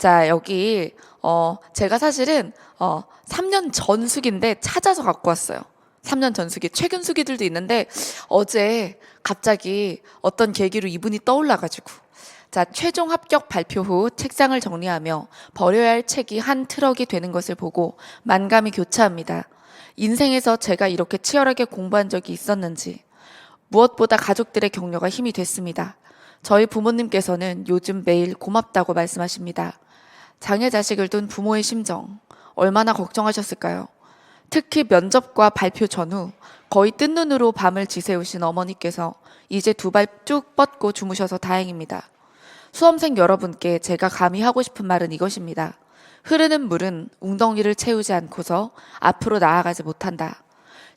자, 여기 어 제가 사실은 어 3년 전 수기인데 찾아서 갖고 왔어요. 3년 전 수기. 최근 수기들도 있는데 어제 갑자기 어떤 계기로 이분이 떠올라 가지고 자, 최종 합격 발표 후 책상을 정리하며 버려야 할 책이 한 트럭이 되는 것을 보고 만감이 교차합니다. 인생에서 제가 이렇게 치열하게 공부한 적이 있었는지 무엇보다 가족들의 격려가 힘이 됐습니다. 저희 부모님께서는 요즘 매일 고맙다고 말씀하십니다. 장애 자식을 둔 부모의 심정 얼마나 걱정하셨을까요? 특히 면접과 발표 전후 거의 뜬 눈으로 밤을 지새우신 어머니께서 이제 두 발 쭉 뻗고 주무셔서 다행입니다. 수험생 여러분께 제가 감히 하고 싶은 말은 이것입니다. 흐르는 물은 웅덩이를 채우지 않고서 앞으로 나아가지 못한다.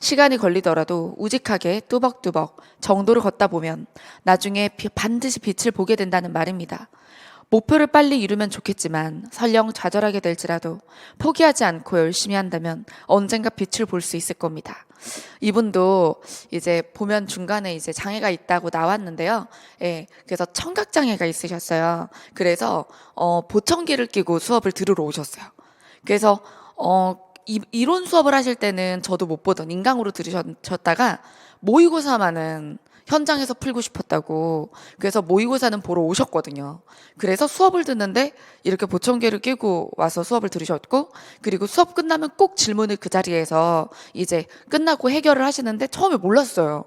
시간이 걸리더라도 우직하게 뚜벅뚜벅 정도를 걷다 보면 나중에 비- 반드시 빛을 보게 된다는 말입니다. 목표를 빨리 이루면 좋겠지만 설령 좌절하게 될지라도 포기하지 않고 열심히 한다면 언젠가 빛을 볼 수 있을 겁니다. 이분도 이제 보면 중간에 이제 장애가 있다고 나왔는데요. 예, 그래서 청각 장애가 있으셨어요. 그래서 어, 보청기를 끼고 수업을 들으러 오셨어요. 그래서 어, 이, 이론 수업을 하실 때는 저도 못 보던 인강으로 들으셨다가 모의고사만은 현장에서 풀고 싶었다고 그래서 모의고사는 보러 오셨거든요. 그래서 수업을 듣는데 이렇게 보청기를 끼고 와서 수업을 들으셨고 그리고 수업 끝나면 꼭 질문을 그 자리에서 이제 끝나고 해결을 하시는데 처음에 몰랐어요.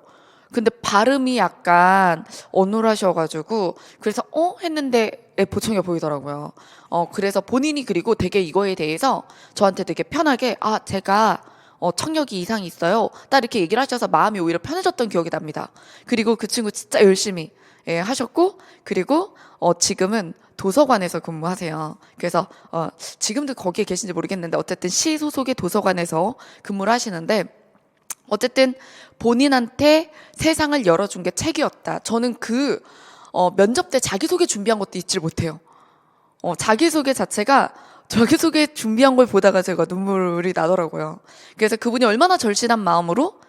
근데 발음이 약간 어눌하셔가지고 그래서 어 했는데 예, 보청기가 보이더라고요. 어 그래서 본인이 그리고 되게 이거에 대해서 저한테 되게 편하게 아 제가 어, 청력이 이상이 있어요. 딱 이렇게 얘기를 하셔서 마음이 오히려 편해졌던 기억이 납니다. 그리고 그 친구 진짜 열심히 예, 하셨고 그리고 어, 지금은 도서관에서 근무하세요. 그래서 어, 지금도 거기에 계신지 모르겠는데 어쨌든 시 소속의 도서관에서 근무를 하시는데 어쨌든 본인한테 세상을 열어준 게 책이었다. 저는 그 어, 면접 때 자기소개 준비한 것도 잊질 못해요. 어, 자기소개 자체가 자기소개 준비한 걸 보다가 제가 눈물이 나더라고요. 그래서 그분이 얼마나 절실한 마음으로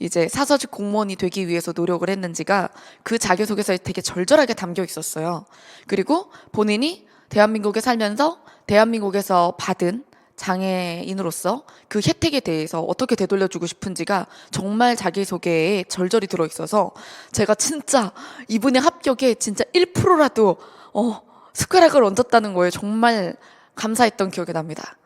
이제 사서직 공무원이 되기 위해서 노력을 했는지가 그 자기소개서에 되게 절절하게 담겨 있었어요. 그리고 본인이 대한민국에 살면서 대한민국에서 받은 장애인으로서 그 혜택에 대해서 어떻게 되돌려주고 싶은지가 정말 자기소개에 절절히 들어있어서 제가 진짜 이분의 합격에 진짜 1%라도 어, 숟가락을 얹었다는 거에 정말 감사했던 기억이 납니다.